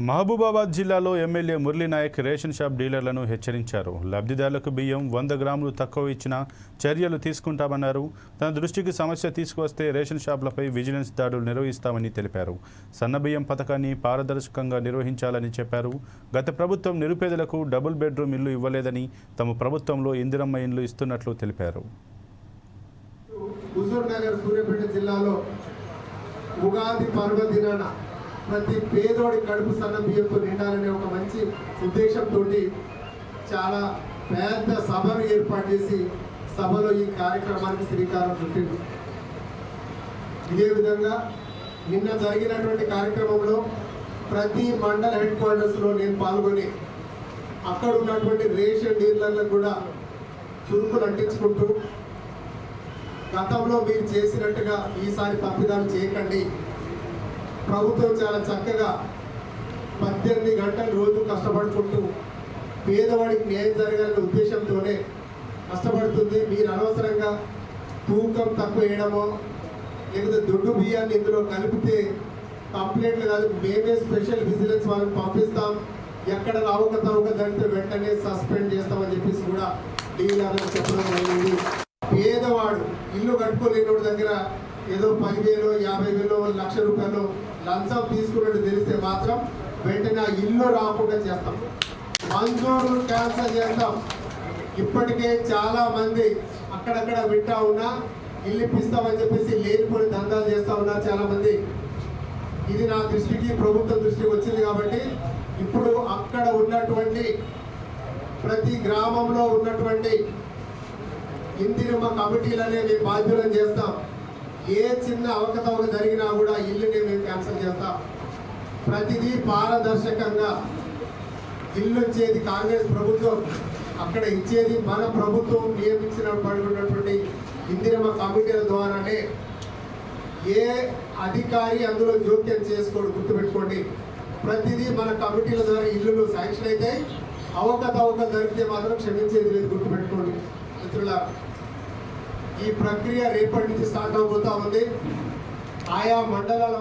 మహబూబాబాద్ జిల్లాలో MLA Murali Naik ration shop డీలర్లను హెచ్చరించారు. లబ్ధిదారులకు బియ్యం వంద గ్రాములు తక్కువ ఇచ్చిన చర్యలు తీసుకుంటామన్నారు. తన దృష్టికి సమస్య తీసుకువస్తే రేషన్ షాపులపై విజిలెన్స్ దాడులు నిర్వహిస్తామని తెలిపారు. సన్నబియ్యం పథకాన్ని పారదర్శకంగా నిర్వహించాలని చెప్పారు. గత ప్రభుత్వం నిరుపేదలకు డబుల్ బెడ్రూమ్ ఇల్లు ఇవ్వలేదని తమ ప్రభుత్వంలో ఇందిరమ్మ ఇండ్లు ఇస్తున్నట్లు తెలిపారు. సూర్యాపేట జిల్లాలో ఉగాది పర్వదినాన ప్రతి పేదోడి కడుపు సన్న బియ్యంతో నిండాలనే ఒక మంచి ఉద్దేశంతో చాలా పెద్ద సభను ఏర్పాటు చేసి సభలో ఈ కార్యక్రమానికి శ్రీకారం చుట్టింది. ఇదే విధంగా నిన్న జరిగినటువంటి కార్యక్రమంలో ప్రతి మండల హెడ్ క్వార్టర్స్లో నేను పాల్గొని అక్కడ ఉన్నటువంటి రేషన్ డీలర్లకు కూడా చురుకులు అంటించుకుంటూ గతంలో మీరు చేసినట్టుగా ఈసారి తప్పిదాలు చేయకండి. ప్రభుత్వం చాలా చక్కగా పద్దెనిమిది గంటలు రోజు కష్టపడుకుంటూ పేదవాడికి న్యాయం జరగాలనే ఉద్దేశంతోనే కష్టపడుతుంది. మీరు అనవసరంగా తూకం తక్కువ వేయడమో లేకపోతే దొడ్డు బియ్యాన్ని ఇందులో కలిపితే కంప్లైంట్లు కాదు మేమే స్పెషల్ విజిలెన్స్ వాళ్ళని పంపిస్తాం. ఎక్కడ అవకతవక జరిగితే వెంటనే సస్పెండ్ చేస్తామని చెప్పేసి కూడా డీలర్ చెప్పడం జరిగింది. పేదవాడు ఇల్లు కట్టుకోలేని దగ్గర ఏదో పదివేలు యాభై వేలు లక్ష రూపాయలు లంచం తీసుకున్నట్టు తెలిస్తే మాత్రం వెంటనే ఆ ఇల్లు రాకుండా చేస్తాం. మంజూరు క్యాన్సల్ చేస్తాం. ఇప్పటికే చాలా మంది అక్కడక్కడ వింటా ఉన్నా ఇల్లు ఇప్పిస్తామని చెప్పేసి లేనిపోని దందాలు చేస్తా ఉన్నారు చాలా మంది ఇది నా దృష్టికి ప్రభుత్వం దృష్టికి వచ్చింది కాబట్టి ఇప్పుడు అక్కడ ఉన్నటువంటి ప్రతి గ్రామంలో ఉన్నటువంటి ఇందిరమ్మ కమిటీలనే మేము బాధ్యులను చేస్తాం. ఏ చిన్న అవకతవక జరిగినా కూడా ఇల్లుని మేము క్యాన్సిల్ చేస్తాం? ప్రతిదీ పారదర్శకంగా ఇల్లు వచ్చేది కాంగ్రెస్ ప్రభుత్వం అక్కడ ఇచ్చేది మన ప్రభుత్వం నియమించిన పడుకున్నటువంటి ఇందిరమ కమిటీల ద్వారానే. ఏ అధికారి అందులో జోక్యం చేసుకోడు గుర్తుపెట్టుకోండి. ప్రతిదీ మన కమిటీల ద్వారా ఇల్లులు శాంక్షన్ అయితే అవకతవక జరిగితే మాత్రం క్షమించేది లేదు గుర్తుపెట్టుకోండి. మిత్రుల ఈ ప్రక్రియ రేపటి నుంచి స్టార్ట్ అవబోతా ఉంది. ఆయా మండలాల